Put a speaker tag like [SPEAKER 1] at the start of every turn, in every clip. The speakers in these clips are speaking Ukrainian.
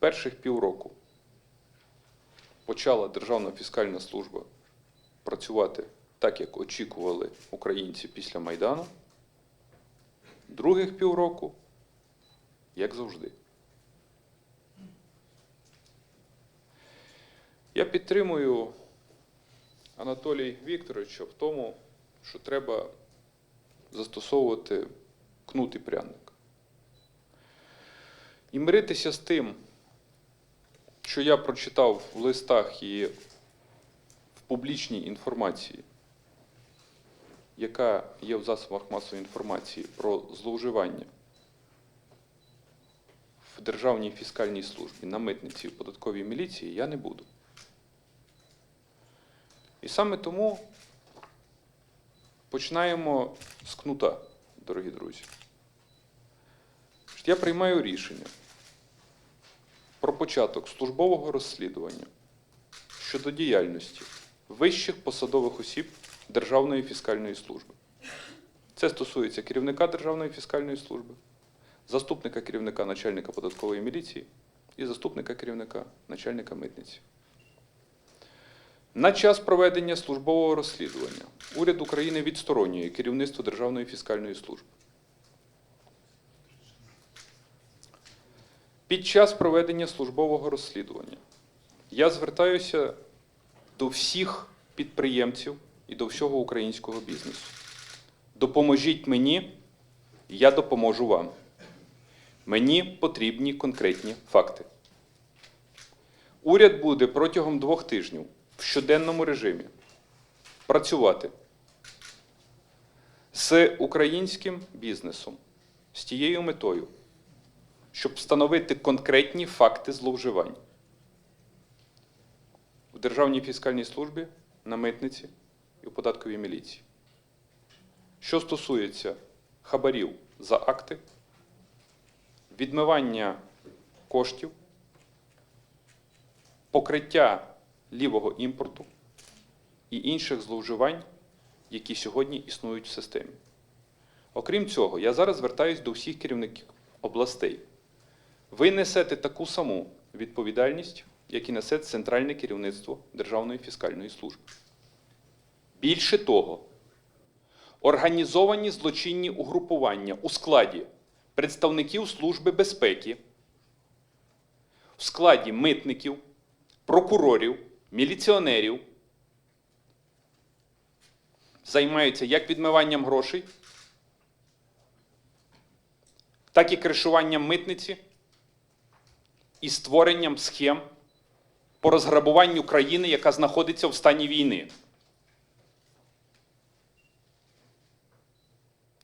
[SPEAKER 1] перших півроку почала Державна фіскальна служба працювати так, як очікували українці після Майдану. Других півроку, як завжди. Я підтримую Анатолія Вікторовича в тому, що треба застосовувати кнут і пряник. І миритися з тим, що я прочитав в листах і в публічній інформації, яка є в засобах масової інформації про зловживання в Державній фіскальній службі, на митниці і податковій міліції, я не буду. І саме тому починаємо з кнута, дорогі друзі. Я приймаю рішення про початок службового розслідування щодо діяльності вищих посадових осіб Державної фіскальної служби. Це стосується керівника Державної фіскальної служби, заступника керівника начальника податкової міліції і заступника керівника начальника митниці. На час проведення службового розслідування уряд України відсторонює керівництво Державної фіскальної служби. Під час проведення службового розслідування я звертаюся до всіх підприємців і до всього українського бізнесу. Допоможіть мені, я допоможу вам. Мені потрібні конкретні факти. Уряд буде протягом двох тижнів в щоденному режимі працювати з українським бізнесом з тією метою, щоб встановити конкретні факти зловживань в Державній фіскальній службі, на митниці і в податковій міліції. Що стосується хабарів за акти, відмивання коштів, покриття лівого імпорту і інших зловживань, які сьогодні існують в системі. Окрім цього, я зараз звертаюся до всіх керівників областей. Ви несете таку саму відповідальність, як і несе центральне керівництво Державної фіскальної служби. Більше того, організовані злочинні угрупування у складі представників Служби безпеки, в складі митників, прокурорів, міліціонерів займаються як відмиванням грошей, так і кришуванням митниці і створенням схем по розграбуванню країни, яка знаходиться в стані війни.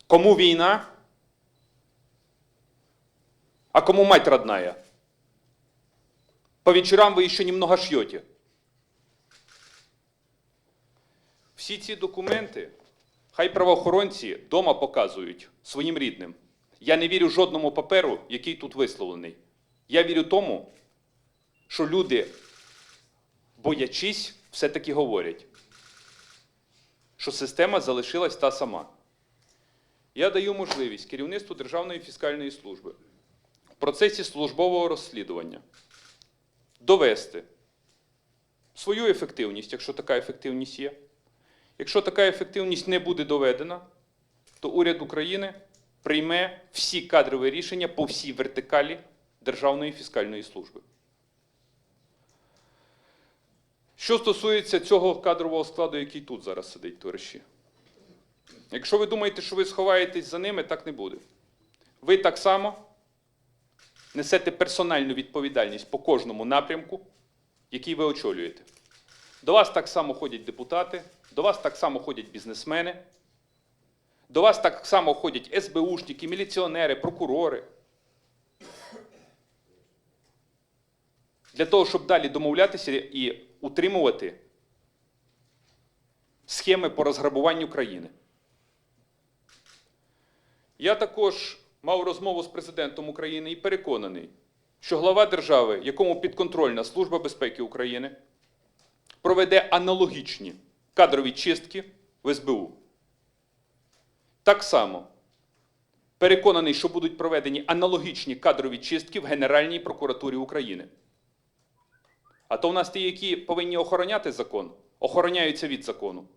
[SPEAKER 1] Кому війна? А кому мать родная? По вечерам вы еще немного шьете. Всі ці документи хай правоохоронці дома показують своїм рідним. Я не вірю жодному паперу, який тут висловлений. Я вірю тому, що люди, боячись, все-таки говорять, що система залишилась та сама. Я даю можливість керівництву Державної фіскальної служби в процесі службового розслідування довести свою ефективність, якщо така ефективність є. Якщо така ефективність не буде доведена, то уряд України прийме всі кадрові рішення по всій вертикалі Державної фіскальної служби. Що стосується цього кадрового складу, який тут зараз сидить, товариші. Якщо ви думаєте, що ви сховаєтесь за ними, так не буде. Ви так само несете персональну відповідальність по кожному напрямку, який ви очолюєте. До вас так само ходять депутати, до вас так само ходять бізнесмени, до вас так само ходять СБУшники, міліціонери, прокурори. Для того, щоб далі домовлятися і утримувати схеми по розграбуванню країни. Я також мав розмову з президентом України і переконаний, що глава держави, якому підконтрольна Служба безпеки України, проведе аналогічні кадрові чистки в СБУ. Так само Переконаний, що будуть проведені аналогічні кадрові чистки в Генеральній прокуратурі України. А то в нас ті, які повинні охороняти закон, охороняються від закону.